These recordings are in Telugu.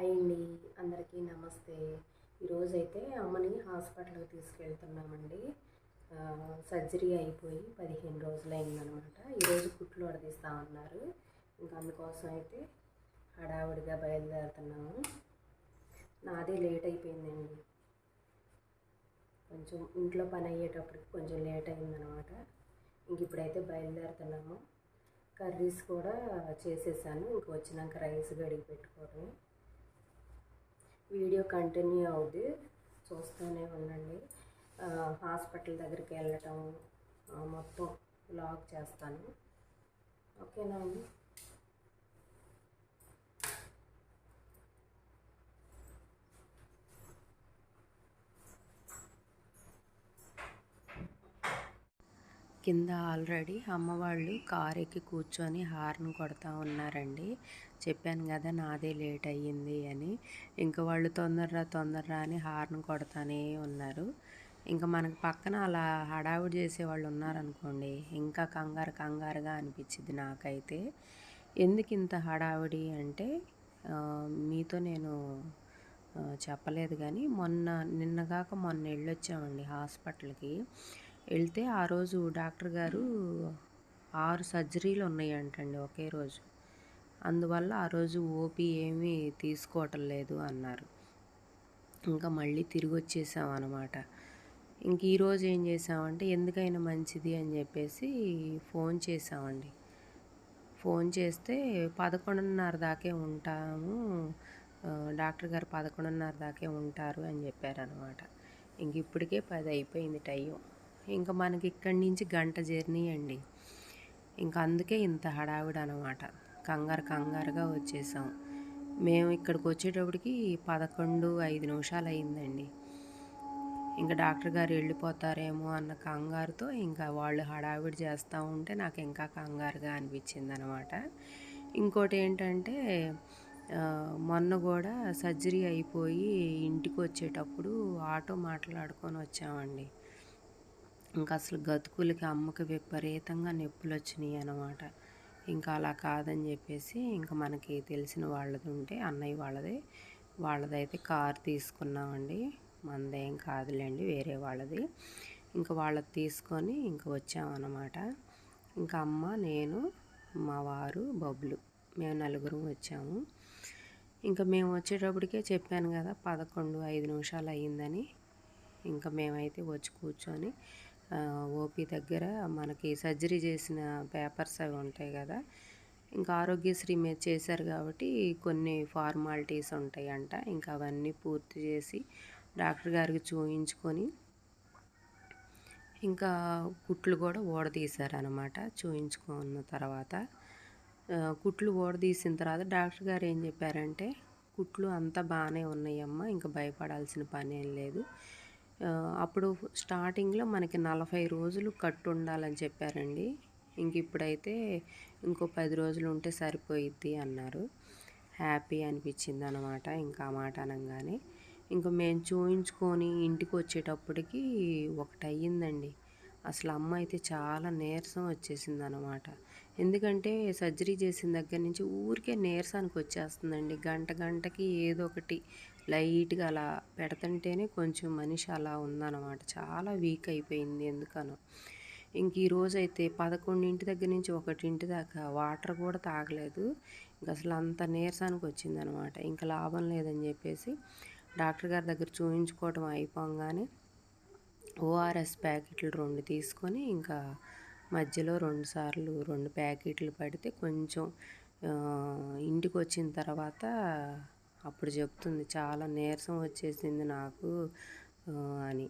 హాయ్ అండి. అందరికీ నమస్తే. ఈరోజైతే అమ్మని హాస్పిటల్కి తీసుకెళ్తున్నామండి. సర్జరీ అయిపోయి పదిహేను రోజులు అయిందనమాట ఈరోజు కుట్లు అన్నారు ఇంకా అందుకోసం అయితే హడావుడిగా బయలుదేరుతున్నాము. నాదే లేట్ అయిపోయిందండి. కొంచెం ఇంట్లో పని అయ్యేటప్పటికి కొంచెం లేట్ అయిందనమాట. ఇంక ఇప్పుడైతే బయలుదేరుతున్నాము. కర్రీస్ కూడా చేసేసాను. ఇంక వచ్చినాక రైస్ గడిగి పెట్టుకోవడమే. వీడియో కంటిన్యూ అవుద్ది. చూస్తూనే ఉండండి. హాస్పిటల్ దగ్గరికి వెళ్ళటం మొత్తం బ్లాగ్ చేస్తాను. ఓకేనా అండి? కింద ఆల్రెడీ అమ్మవాళ్ళు కార్ ఎక్కి కూర్చొని హార్న్ కొడతా ఉన్నారండి. చెప్పాను కదా నాదే లేట్ అయ్యింది అని. ఇంకా వాళ్ళు తొందరరా తొందరరా అని హార్న్ కొడతానే ఉన్నారు. ఇంకా మనకు పక్కన అలా హడావుడి చేసే వాళ్ళు ఉన్నారనుకోండి ఇంకా కంగారు కంగారుగా అనిపించింది నాకైతే. ఎందుకు ఇంత హడావుడి అంటే మీతో నేను చెప్పలేదు కానీ మొన్న నిన్నగాక మొన్న వెళ్ళొచ్చామండి హాస్పిటల్కి. వెళ్తే ఆ రోజు డాక్టర్ గారు ఆరు సర్జరీలు ఉన్నాయంటండి ఒకే రోజు. అందువల్ల ఆ రోజు ఓపీ ఏమీ తీసుకోవటం లేదు అన్నారు. ఇంకా మళ్ళీ తిరిగి వచ్చేసాం అనమాట ఇంక ఈరోజు ఏం చేసామంటే ఎందుకైనా మంచిది అని చెప్పేసి ఫోన్ చేసామండి. ఫోన్ చేస్తే పదకొండున్నర దాకే ఉంటాము డాక్టర్ గారు పదకొండున్నర దాకే ఉంటారు అని చెప్పారనమాట ఇంక ఇప్పటికే పది అయిపోయింది టైం ఇంకా మనకి ఇక్కడి నుంచి గంట జర్నీ అండి. ఇంకా అందుకే ఇంత హడావిడి అనమాట కంగారు కంగారుగా వచ్చేసాం. మేము ఇక్కడికి వచ్చేటప్పటికి పదకొండు ఐదు నిమిషాలు అయిందండి. ఇంకా డాక్టర్ గారు వెళ్ళిపోతారేమో అన్న కంగారుతో ఇంకా వాళ్ళు హడావిడి చేస్తూ ఉంటే నాకు ఇంకా కంగారుగా అనిపించింది అనమాట ఇంకోటి ఏంటంటే మొన్న కూడా సర్జరీ అయిపోయి ఇంటికి వచ్చేటప్పుడు ఆటో మాట్లాడుకొని వచ్చామండి. ఇంకా అసలు గతుకులకి అమ్మకి విపరీతంగా నొప్పులు వచ్చినాయి అనమాట ఇంకా అలా కాదని చెప్పేసి ఇంకా మనకి తెలిసిన వాళ్ళది ఉంటే అన్నయ్య వాళ్ళది. వాళ్ళదైతే కార్ తీసుకున్నామండి. మందేం కాదులేండి వేరే వాళ్ళది. ఇంకా వాళ్ళది తీసుకొని ఇంకా వచ్చామన్నమాట. ఇంకా అమ్మ నేను మా వారు బబ్లు మేము నలుగురం వచ్చాము. ఇంకా మేము వచ్చేటప్పటికే చెప్పాను కదా పదకొండు ఐదు నిమిషాలు అయ్యిందని. ఇంకా మేమైతే వచ్చి కూర్చొని ఓపీ దగ్గర మనకి సర్జరీ చేసిన పేపర్స్ అవి ఉంటాయి కదా. ఇంకా ఆరోగ్యశ్రీ మీద చేశారు కాబట్టి కొన్ని ఫార్మాలిటీస్ ఉంటాయంట. ఇంకా అవన్నీ పూర్తి చేసి డాక్టర్ గారికి చూయించుకొని ఇంకా కుట్లు కూడా ఓడదీశారనమాట చూయించుకున్న తర్వాత కుట్లు ఊడదీసిన తర్వాత డాక్టర్ గారు ఏం చెప్పారంటే కుట్లు అంతా బాగానే ఉన్నాయమ్మా ఇంకా భయపడాల్సిన పని ఏం లేదు. అప్పుడు స్టార్టింగ్లో మనకి నలభై రోజులు కట్టు ఉండాలని చెప్పారండి. ఇంక ఇప్పుడైతే ఇంకో పది రోజులు ఉంటే సరిపోయిద్ది అన్నారు. హ్యాపీ అనిపించింది అనమాట ఇంకా ఆ మాట అనగానే. ఇంకా మేము చూయించుకొని ఇంటికి వచ్చేటప్పటికి ఒకటి అయ్యిందండి అసలు అమ్మ అయితే చాలా నీరసం వచ్చేసింది అనమాట ఎందుకంటే సర్జరీ చేసిన దగ్గర నుంచి ఊరికే నీరసానికి వచ్చేస్తుందండి. గంట గంటకి ఏదో ఒకటి లైట్గా అలా పెడుతుంటేనే కొంచెం మనిషి అలా ఉందన్నమాట. చాలా వీక్ అయిపోయింది ఎందుకనో. ఇంక ఈరోజు అయితే పదకొండింటి దగ్గర నుంచి ఒకటింటి దాకా వాటర్ కూడా తాగలేదు. ఇంకా అసలు అంత నీరసానికి వచ్చిందనమాట ఇంకా లాభం లేదని చెప్పేసి డాక్టర్ గారి దగ్గర చూయించుకోవటం అయిపోగానే ఓఆర్ఎస్ ప్యాకెట్లు రెండు తీసుకొని ఇంకా మధ్యలో రెండు సార్లు రెండు ప్యాకెట్లు పడితే కొంచెం ఇంటికి వచ్చిన తర్వాత అప్పుడు చెప్తుంది చాలా నీరసం వచ్చేసింది నాకు అని.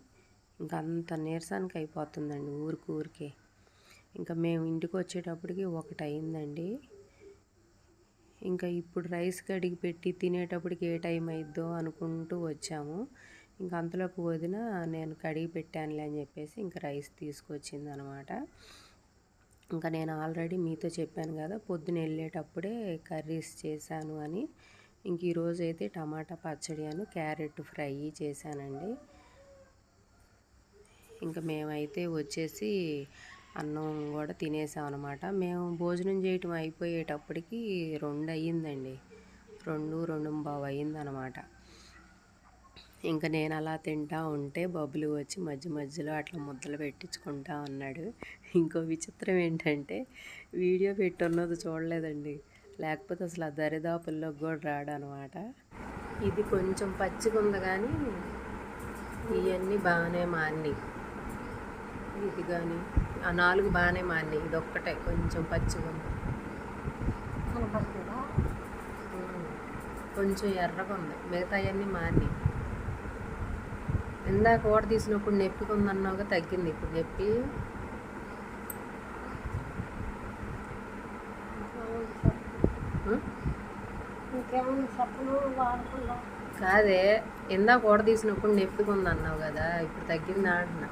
ఇంకా అంత నీరసానికి అయిపోతుందండి ఊరికి ఊరికే. ఇంకా మేము ఇంటికి వచ్చేటప్పటికి ఒకటి అయిందండి ఇంకా ఇప్పుడు రైస్ కడిగి పెట్టి తినేటప్పటికి ఏ టైం అయిద్దో అనుకుంటూ వచ్చాము. ఇంకా అంతలోకి వదిన నేను కడిగి పెట్టానులే అని చెప్పేసి ఇంకా రైస్ తీసుకొచ్చింది అనమాట ఇంకా నేను ఆల్రెడీ మీతో చెప్పాను కదా పొద్దున వెళ్ళేటప్పుడే కర్రీస్ చేశాను అని. ఇంక ఈరోజు అయితే టమాటా పచ్చడి అను క్యారెట్ ఫ్రై చేశానండి. ఇంకా మేమైతే వచ్చేసి అన్నం కూడా తినేసాం అనమాట మేము భోజనం చేయటం అయిపోయేటప్పటికి రెండు అయ్యిందండి రెండు రెండు బావు అయిందనమాట ఇంకా నేను అలా తింటా ఉంటే బబ్బులు వచ్చి మధ్య మధ్యలో అట్లా ముద్దలు పెట్టించుకుంటా ఉన్నాడు ఇంకో విచిత్రం ఏంటంటే వీడియో పెట్టున్నది చూడలేదండి. లేకపోతే అసలు ఆ దరిదాపుల్లోకి కూడా రాడనమాట. ఇది కొంచెం పచ్చిగా ఉంది కానీ ఇవన్నీ బాగానే మాన్ని ఇది కానీ ఆ నాలుగు బాగానే మాన్ని ఇది ఒక్కటే కొంచెం పచ్చిగా ఉంది. కొంచెం ఎర్రగా ఉంది. మిగతా అవన్నీ మాని ఇందాక ఓడ తీసినప్పుడు నొప్పిగా ఉందన్నావుగా తగ్గింది. ఇప్పుడు నొప్పి కాదే ఇందాక ఓడ తీసినప్పుడు నొప్పిగా ఉందన్నావు కదా ఇప్పుడు తగ్గిందా అంటున్నా.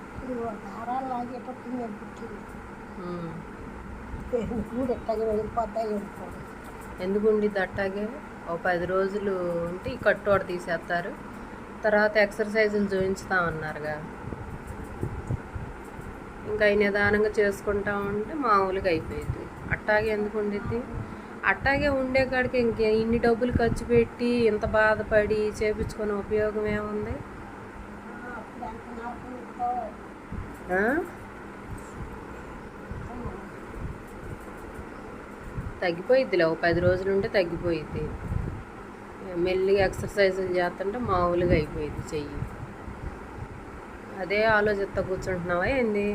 కూడా ఉండిద్ది అట్టాగే? ఓ పది రోజులు ఉంటే ఈ కట్టోడ తీసేస్తారు. తర్వాత ఎక్సర్సైజులు చూపించుతామన్నారుగా ఇంకా నిదానంగా చేసుకుంటా ఉంటే మామూలుగా అయిపోయింది అట్టాగే ఎందుకు ఉండిద్ది? అట్టాగే ఉండే కాడికి ఇంక ఇన్ని డబ్బులు ఖర్చు పెట్టి ఇంత బాధపడి చేపించుకునే ఉపయోగం ఏముంది? తగ్గిపోయిద్దిలే ఒక పది రోజులు ఉంటే తగ్గిపోయిద్ది. మెల్లిగా ఎక్సర్సైజులు చేస్తుంటే మామూలుగా అయిపోయింది చెయ్యి. అదే ఆలోచిస్తా కూర్చుంటున్నావా ఏంది?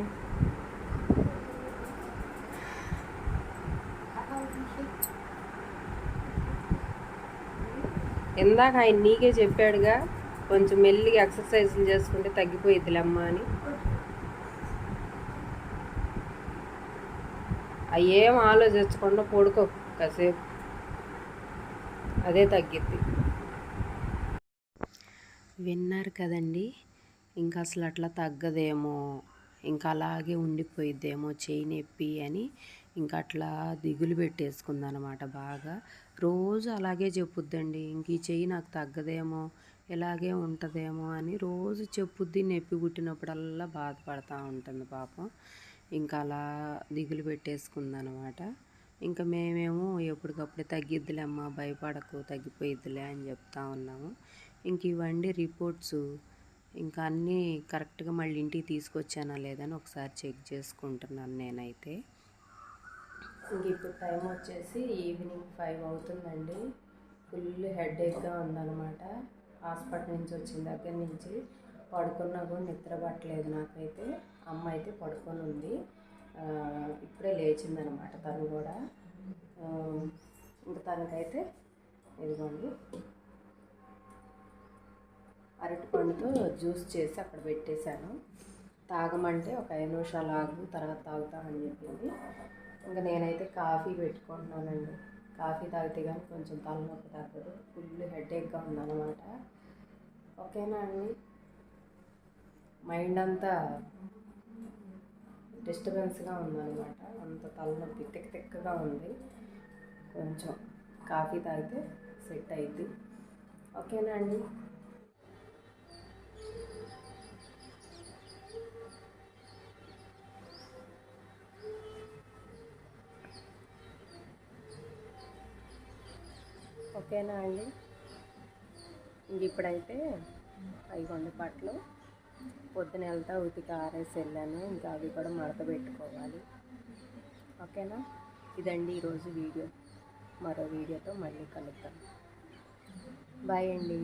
ఇందాక ఆయన నీకే చెప్పాడుగా కొంచెం మెల్లిగా ఎక్సర్సైజ్లు చేసుకుంటే తగ్గిపోయిద్దిలేమ్మ అని. అవి ఏం ఆలోచించకుండా పడుకో కాసేపు. అదే తగ్గిద్ది. విన్నారు కదండి ఇంకా అసలు అట్లా తగ్గదేమో ఇంకా అలాగే ఉండిపోయిద్దేమో చేయి నొప్పి అని. ఇంకా అట్లా దిగులు పెట్టేసుకుందనమాట బాగా. రోజు అలాగే చెప్పుద్దండి ఇంక ఈ చెయ్యి నాకు తగ్గదేమో ఇలాగే ఉంటుందేమో అని రోజు చెప్పుద్ది నొప్పి పుట్టినప్పుడల్లా బాధపడతా ఉంటుంది పాపం. ఇంకా అలా దిగులు పెట్టేసుకుందనమాట. ఇంకా మేమేమో ఎప్పటికప్పుడు తగ్గిద్దిలే అమ్మా భయపడకు తగ్గిపోయిద్దిలే అని చెప్తా ఉన్నాము. ఇంక ఇవ్వండి రిపోర్ట్స్ ఇంకా అన్నీ కరెక్ట్గా మళ్ళీ ఇంటికి తీసుకొచ్చానా లేదని ఒకసారి చెక్ చేసుకుంటున్నాను నేనైతే. ఇంక ఇప్పుడు టైం వచ్చేసి ఈవినింగ్ ఫైవ్ అవుతుందండి. ఫుల్ హెడేక్గా ఉందన్నమాట. హాస్పిటల్ నుంచి వచ్చిన దగ్గర నుంచి పడుకున్నా కూడా నిద్ర పట్టలేదు నాకైతే. అమ్మ అయితే పడుకొని ఉంది. ఇప్పుడే లేచిందనమాట తను కూడా. ఇంకా ఇంక తనకైతే ఇదిగోండి. అరటిపండుతో జ్యూస్ చేసి అక్కడ పెట్టేశాను. తాగమంటే ఒక ఐదు నిమిషాలు ఆగు తర్వాత తాగుతామని చెప్పింది. ఇంకా నేనైతే కాఫీ పెట్టుకుంటున్నానండి. కాఫీ తాగితే కానీ కొంచెం తలనొప్పి తగ్గదు. ఫుల్ హెడేక్గా ఉందన్నమాట. ఓకేనా అండి? మైండ్ అంతా డిస్టర్బెన్స్గా ఉందన్నమాట. అంత తలనొప్పి తిక్క తిక్కగా ఉంది. కొంచెం కాఫీ తాగితే సెట్ అయింది ఓకేనా అండి? ఓకేనా అండి? ఇంక ఇప్పుడైతే అయిగొండ పట్లు పొద్దున వెళ్తా ఉతికి ఆరేసి వెళ్ళాను. ఇంకా అవి కూడా మడత పెట్టుకోవాలి. ఓకేనా? ఇదండి ఈరోజు వీడియో. మరో వీడియోతో మళ్ళీ కలుద్దాం. బాయ్ అండి.